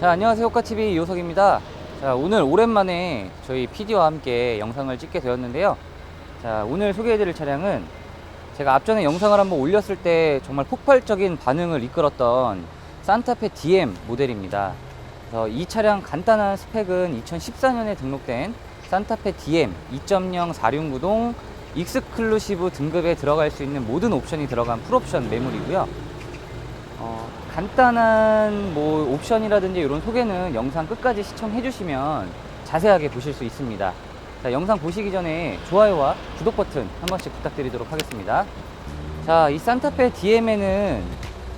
자, 안녕하세요. 호카TV 이호석입니다. 자, 오늘 오랜만에 저희 PD와 함께 영상을 찍게 되었는데요. 자, 오늘 소개해드릴 차량은 제가 앞전에 영상을 한번 올렸을 때 정말 폭발적인 반응을 이끌었던 산타페 DM 모델입니다. 그래서 이 차량 간단한 스펙은 2014년에 등록된 산타페 DM 2.0 4륜구동 익스클루시브 등급에 들어갈 수 있는 모든 옵션이 들어간 풀옵션 매물이고요. 어, 간단한 뭐 옵션이라든지 이런 소개는 영상 끝까지 시청해 주시면 자세하게 보실 수 있습니다. 자, 영상 보시기 전에 좋아요와 구독 버튼 한 번씩 부탁드리도록 하겠습니다. 자, 이 산타페 DM에는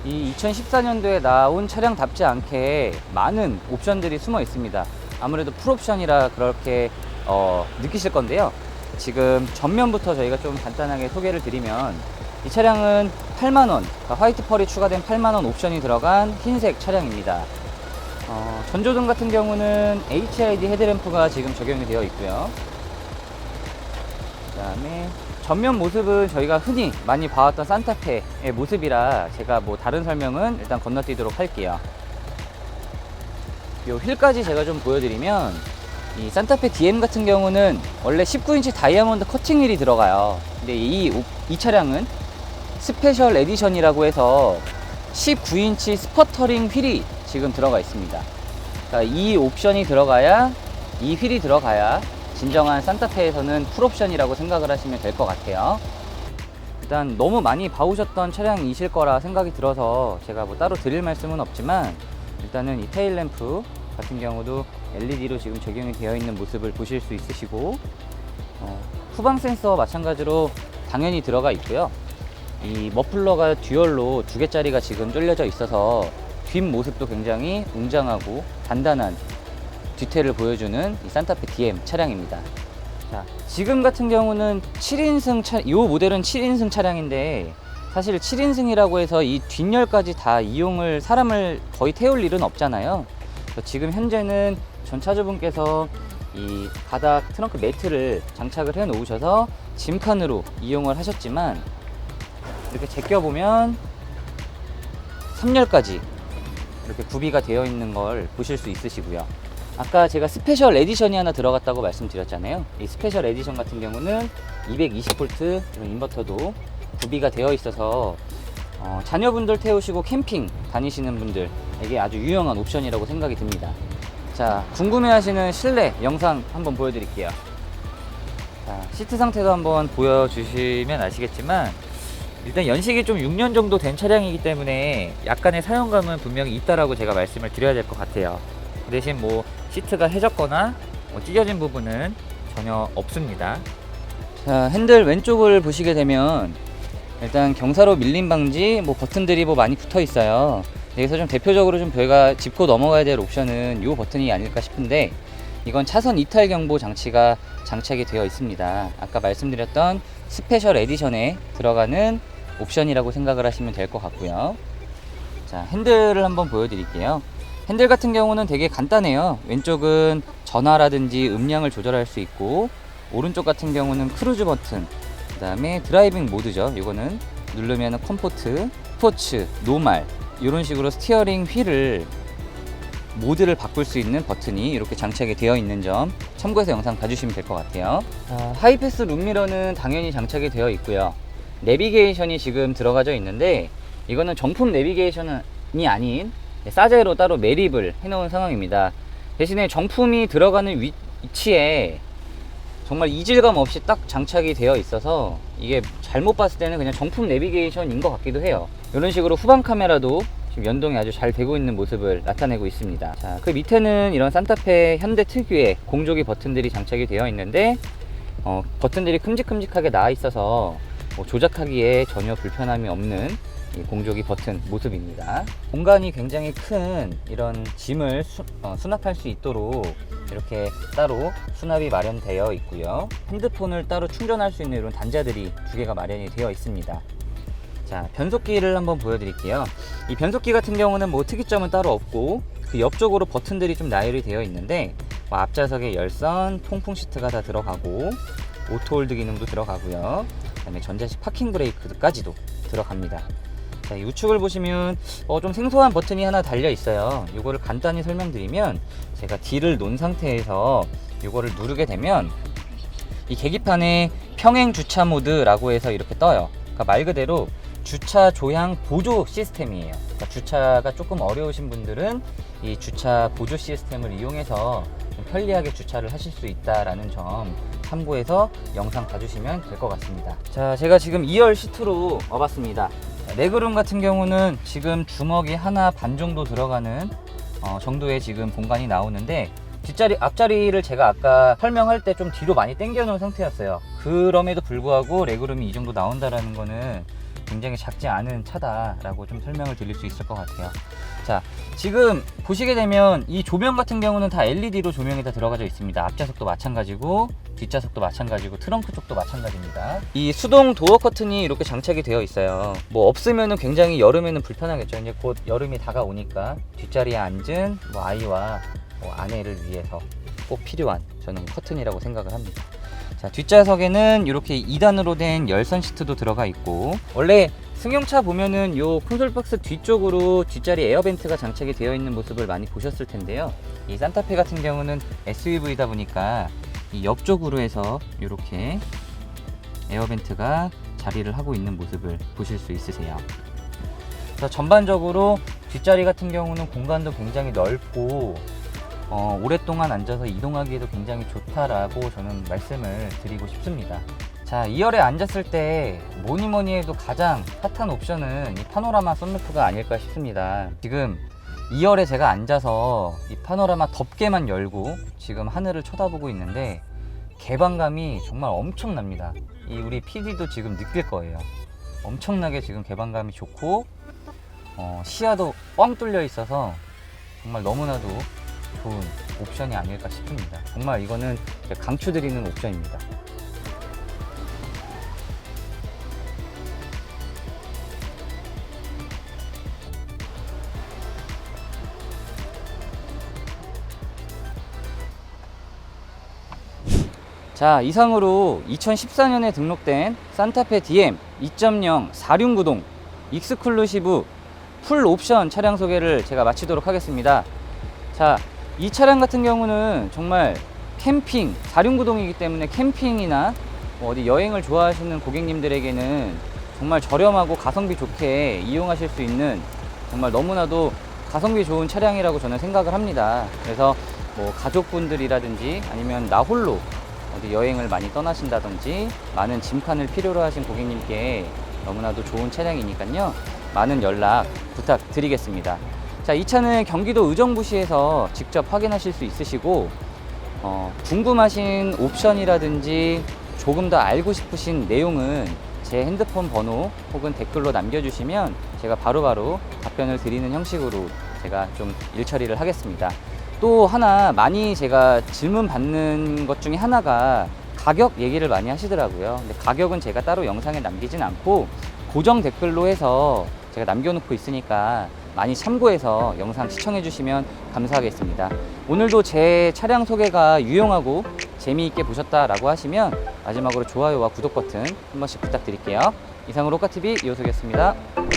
이 2014년도에 나온 차량답지 않게 많은 옵션들이 숨어 있습니다. 아무래도 풀옵션이라 그렇게 어, 느끼실 건데요. 지금 전면부터 저희가 좀 간단하게 소개를 드리면 이 차량은 8만원, 그러니까 화이트 펄이 추가된 8만원 옵션이 들어간 흰색 차량입니다. 어, 전조등 같은 경우는 HID 헤드램프가 지금 적용이 되어 있고요. 그 다음에 전면 모습은 저희가 흔히 많이 봐왔던 산타페의 모습이라 제가 뭐 다른 설명은 일단 건너뛰도록 할게요. 요 휠까지 제가 좀 보여드리면 이 산타페 DM 같은 경우는 원래 19인치 다이아몬드 커팅 휠이 들어가요. 근데 이, 오- 이 차량은 스페셜 에디션이라고 해서 19인치 스퍼터링 휠이 지금 들어가 있습니다. 그러니까 이 옵션이 들어가야 이 휠이 들어가야 진정한 산타페에서는 풀옵션이라고 생각을 하시면 될 것 같아요. 일단 너무 많이 봐오셨던 차량이실 거라 생각이 들어서 제가 뭐 따로 드릴 말씀은 없지만 일단은 이 테일 램프 같은 경우도 LED로 지금 적용이 되어 있는 모습을 보실 수 있으시고 어, 후방 센서 마찬가지로 당연히 들어가 있고요. 이 머플러가 듀얼로 두 개짜리가 지금 뚫려져 있어서 뒷 모습도 굉장히 웅장하고 단단한 뒤태를 보여주는 이 산타페 DM 차량입니다. 자, 지금 같은 경우는 7인승 차, 이 모델은 7인승 차량인데 사실 7인승이라고 해서 이 뒷열까지 다 이용을 사람을 거의 태울 일은 없잖아요. 지금 현재는 전 차주분께서 이 바닥 트렁크 매트를 장착을 해 놓으셔서 짐칸으로 이용을 하셨지만 이렇게 제껴 보면 3열까지 이렇게 구비가 되어 있는 걸 보실 수 있으시고요. 아까 제가 스페셜 에디션이 하나 들어갔다고 말씀드렸잖아요. 이 스페셜 에디션 같은 경우는 220V 이런 인버터도 구비가 되어 있어서 어, 자녀분들 태우시고 캠핑 다니시는 분들에게 아주 유용한 옵션이라고 생각이 듭니다. 자, 궁금해하시는 실내 영상 한번 보여드릴게요. 자, 시트 상태도 한번 보여주시면 아시겠지만 일단 연식이 좀 6년 정도 된 차량이기 때문에 약간의 사용감은 분명히 있다라고 제가 말씀을 드려야 될 것 같아요. 그 대신 뭐 시트가 해졌거나 뭐 찢어진 부분은 전혀 없습니다. 자, 핸들 왼쪽을 보시게 되면 일단 경사로 밀림 방지 뭐 버튼들이 뭐 많이 붙어 있어요. 여기서 좀 대표적으로 좀 저희가 짚고 넘어가야 될 옵션은 이 버튼이 아닐까 싶은데 이건 차선 이탈 경보 장치가 장착이 되어 있습니다. 아까 말씀드렸던 스페셜 에디션에 들어가는 옵션이라고 생각을 하시면 될 것 같고요. 자, 핸들을 한번 보여드릴게요. 핸들 같은 경우는 되게 간단해요. 왼쪽은 전화라든지 음량을 조절할 수 있고, 오른쪽 같은 경우는 크루즈 버튼, 그 다음에 드라이빙 모드죠. 이거는 누르면 컴포트, 스포츠, 노말, 이런 식으로 스티어링 휠을 모드를 바꿀 수 있는 버튼이 이렇게 장착이 되어 있는 점 참고해서 영상 봐주시면 될 것 같아요. 자, 하이패스 룸미러는 당연히 장착이 되어 있고요. 내비게이션이 지금 들어가져 있는데 이거는 정품 내비게이션이 아닌 싸제로 따로 매립을 해놓은 상황입니다. 대신에 정품이 들어가는 위, 위치에 정말 이질감 없이 딱 장착이 되어 있어서 이게 잘못 봤을 때는 그냥 정품 내비게이션인 것 같기도 해요. 이런 식으로 후방 카메라도 지금 연동이 아주 잘 되고 있는 모습을 나타내고 있습니다. 자, 그 밑에는 이런 산타페 현대 특유의 공조기 버튼들이 장착이 되어 있는데 어, 버튼들이 큼직큼직하게 나와 있어서 뭐 조작하기에 전혀 불편함이 없는 이 공조기 버튼 모습입니다. 공간이 굉장히 큰 이런 짐을 수, 어, 수납할 수 있도록 이렇게 따로 수납이 마련되어 있고요. 핸드폰을 따로 충전할 수 있는 이런 단자들이 두 개가 마련이 되어 있습니다. 자, 변속기를 한번 보여드릴게요. 이 변속기 같은 경우는 뭐 특이점은 따로 없고 그 옆쪽으로 버튼들이 좀 나열이 되어 있는데 뭐 앞좌석에 열선, 통풍 시트가 다 들어가고 오토 홀드 기능도 들어가고요. 그 다음에 전자식 파킹 브레이크까지도 들어갑니다. 자, 이 우측을 보시면 어, 좀 생소한 버튼이 하나 달려 있어요. 이거를 간단히 설명드리면 제가 D를 놓은 상태에서 이거를 누르게 되면 이 계기판에 평행 주차 모드라고 해서 이렇게 떠요. 그러니까 말 그대로 주차 조향 보조 시스템이에요. 그러니까 주차가 조금 어려우신 분들은 이 주차 보조 시스템을 이용해서 좀 편리하게 주차를 하실 수 있다라는 점 참고해서 영상 봐주시면 될 것 같습니다. 자, 제가 지금 2열 시트로 와봤습니다. 자, 레그룸 같은 경우는 지금 주먹이 하나 반 정도 들어가는 어, 정도의 지금 공간이 나오는데 뒷자리 앞자리를 제가 아까 설명할 때 좀 뒤로 많이 당겨 놓은 상태였어요. 그럼에도 불구하고 레그룸이 이 정도 나온다라는 거는 굉장히 작지 않은 차다라고 좀 설명을 드릴 수 있을 것 같아요. 자, 지금 보시게 되면 이 조명 같은 경우는 다 LED로 조명이 다 들어가져 있습니다. 앞좌석도 마찬가지고 뒷좌석도 마찬가지고 트렁크 쪽도 마찬가지입니다. 이 수동 도어 커튼이 이렇게 장착이 되어 있어요. 뭐 없으면은 굉장히 여름에는 불편하겠죠. 이제 곧 여름이 다가오니까 뒷자리에 앉은 뭐 아이와 뭐 아내를 위해서 꼭 필요한 저는 커튼이라고 생각을 합니다. 자, 뒷좌석에는 이렇게 2단으로 된 열선 시트도 들어가 있고 원래 승용차 보면은 요 콘솔 박스 뒤쪽으로 뒷자리 에어벤트가 장착이 되어 있는 모습을 많이 보셨을 텐데요. 이 산타페 같은 경우는 SUV다 보니까 이 옆쪽으로 해서 이렇게 에어벤트가 자리를 하고 있는 모습을 보실 수 있으세요. 전반적으로 뒷자리 같은 경우는 공간도 굉장히 넓고 어, 오랫동안 앉아서 이동하기에도 굉장히 좋다라고 저는 말씀을 드리고 싶습니다. 자, 2열에 앉았을 때 뭐니 뭐니 해도 가장 핫한 옵션은 이 파노라마 썬루프가 아닐까 싶습니다. 지금 2열에 제가 앉아서 이 파노라마 덮개만 열고 지금 하늘을 쳐다보고 있는데 개방감이 정말 엄청납니다. 이 우리 PD도 지금 느낄 거예요. 엄청나게 지금 개방감이 좋고 어, 시야도 뻥 뚫려 있어서 정말 너무나도 좋은 옵션이 아닐까 싶습니다. 정말 이거는 강추드리는 옵션입니다. 자, 이상으로 2014년에 등록된 산타페 DM 2.0 4륜구동 익스클루시브 풀 옵션 차량 소개를 제가 마치도록 하겠습니다. 자, 이 차량 같은 경우는 정말 캠핑, 4륜구동이기 때문에 캠핑이나 뭐 어디 여행을 좋아하시는 고객님들에게는 정말 저렴하고 가성비 좋게 이용하실 수 있는 정말 너무나도 가성비 좋은 차량이라고 저는 생각을 합니다. 그래서 뭐 가족분들이라든지 아니면 나 홀로 어디 여행을 많이 떠나신다든지 많은 짐칸을 필요로 하신 고객님께 너무나도 좋은 차량이니까요. 많은 연락 부탁드리겠습니다. 자, 이 차는 경기도 의정부시에서 직접 확인하실 수 있으시고 어, 궁금하신 옵션이라든지 조금 더 알고 싶으신 내용은 제 핸드폰 번호 혹은 댓글로 남겨주시면 제가 바로 바로 답변을 드리는 형식으로 제가 좀 일처리를 하겠습니다. 또 하나 많이 제가 질문 받는 것 중에 하나가 가격 얘기를 많이 하시더라고요. 근데 가격은 제가 따로 영상에 남기진 않고 고정 댓글로 해서 제가 남겨놓고 있으니까 많이 참고해서 영상 시청해 주시면 감사하겠습니다. 오늘도 제 차량 소개가 유용하고 재미있게 보셨다라고 하시면 마지막으로 좋아요와 구독 버튼 한 번씩 부탁드릴게요. 이상으로 호카TV 이호석이었습니다.